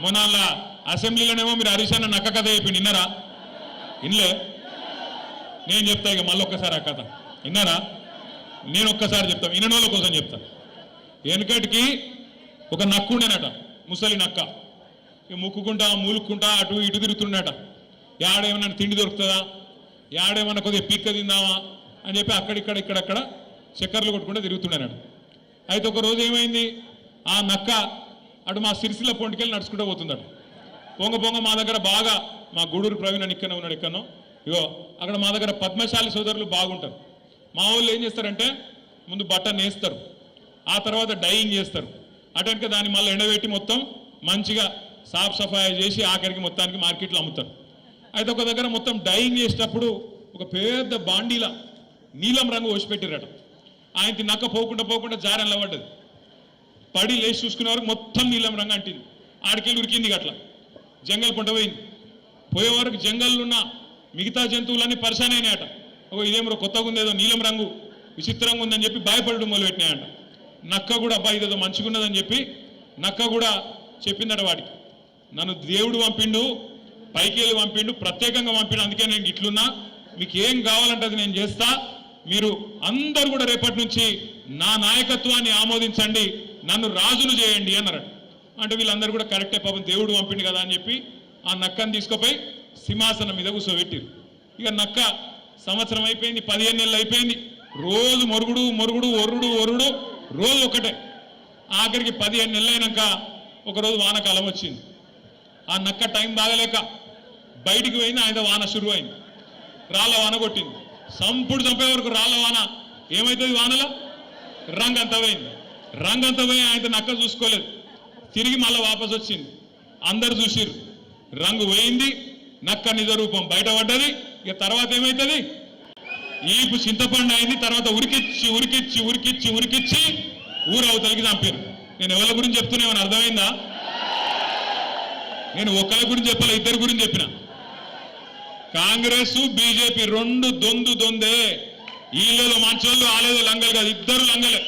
మొన్న అసెంబ్లీలోనేమో మీరు హరీష్ అన్న నక్క కథ చెప్పి విన్నారా ఇన్లే. నేను చెప్తా ఇక మళ్ళీ ఒక్కసారి ఆ కథ. విన్నారా? నేను ఒక్కసారి చెప్తాను వినని వాళ్ళ కోసం చెప్తా. వెనకటికి ఒక నక్కు ఉండేనట. ముసలి నక్క. ముక్కుకుంటా మూలుక్కుంటా అటు ఇటు తిరుగుతుండట. యాడేమన్నా తిండి దొరుకుతుందా? యాడేమన్నా కొద్దిగా పీక్క తిందామా? అని చెప్పి అక్కడిక్కడ ఇక్కడక్కడ చక్కర్లు కొట్టుకుంటూ తిరుగుతుండేనట. అయితే ఒక రోజు ఏమైంది? ఆ నక్క అటు మా సిరిసిల్ల పొంటికెళ్ళి నడుచుకుంటూ పోతుందట. పొంగ పొంగ మా దగ్గర బాగా మా గూడూరు ప్రవీణ్ అని ఇక్కడనే ఉన్నాడు ఇక్కడనో ఇగో అక్కడ మా దగ్గర పద్మశాలి సోదరులు బాగుంటారు. మా వాళ్ళు ఏం చేస్తారంటే ముందు బట్ట నేస్తారు. ఆ తర్వాత డైయింగ్ చేస్తారు. అటెనక దాన్ని మళ్ళీ ఎండబెట్టి మొత్తం మంచిగా సాఫ్ సఫాయి చేసి ఆఖరికి మొత్తానికి మార్కెట్లో అమ్ముతారు. అయితే ఒక దగ్గర మొత్తం డైయింగ్ చేసేటప్పుడు ఒక పెద్ద బాండీల నీలం రంగు పెట్టిరట ఆయనకి నక్క పోకుండా పోకుండా జారెన్ల పడ్డది పడి లేచి చూసుకునేవారు మొత్తం నీలం రంగు అంటింది. ఆడికెళ్ళి ఉరికింది అట్లా. జంగల్ పంట పోయింది. పోయే వరకు జంగల్లో ఉన్న మిగతా జంతువులన్నీ పరిశాన్ అయినాయట. ఓ ఇదేమో కొత్తగా ఉంది ఏదో నీలం రంగు విచిత్రంగా ఉందని చెప్పి భయపడడం మొదలుపెట్టినాయంట. నక్క కూడా అబ్బాయి ఇదేదో మంచిగున్నదని చెప్పి నక్క కూడా చెప్పిందట వాడికి. నన్ను దేవుడు పంపిండు పైకి వెళ్ళి పంపిండు ప్రత్యేకంగా పంపిండు అందుకే నేను ఇట్లున్నా. మీకు ఏం కావాలంటే నేను చేస్తా. మీరు అందరూ కూడా రేపటి నుంచి నా నాయకత్వాన్ని ఆమోదించండి. నన్ను రాజును చేయండి అన్నారు అంటే వీళ్ళందరూ కూడా కరెక్టే పాపం దేవుడు పంపిండు కదా అని చెప్పి ఆ నక్కను తీసుకుపోయి సింహాసనం మీద కూర్చోబెట్టిరు. ఇక నక్క సంవత్సరం అయిపోయింది పదిహేను నెలలు అయిపోయింది. రోజు మొరుగుడు మొరుగుడు ఒరుడు ఒరుడు రోజు ఒకటే ఆఖరికి పదిహేను నెలలు అయినాక ఒకరోజు వానకాలం వచ్చింది. ఆ నక్క టైం బాగలేక బయటికి పోయింది ఆయన వాన షురువు అయింది రాళ్ళ వాన కొట్టింది. సంపుడు చంపే వరకు రాళ్ళ వాన ఏమవుతుంది వానలో? రంగంత పోయింది. రంగంత పోయి ఆయన నక్క చూసుకోలేదు. తిరిగి మళ్ళీ వాపస్ వచ్చింది. అందరు చూసిర్రు. రంగు పోయింది నక్క నిజ రూపం బయటపడ్డది. ఇక తర్వాత ఏమవుతుంది ఈపు చింతపండు అయింది తర్వాత ఉరికిచ్చి ఉరికిచ్చి ఉరికిచ్చి ఉరికిచ్చి ఊరు చంపారు నేను ఎవరి గురించి చెప్తున్నామని అర్థమైందా? నేను ఒకరి గురించి చెప్పాలి? ఇద్దరి గురించి చెప్పిన? కాంగ్రెస్ బీజేపీ రెండు దొందు దొందే. వీళ్ళలో మంచోళ్ళు ఆలేదో లంగలు కాదు ఇద్దరు లంగలే.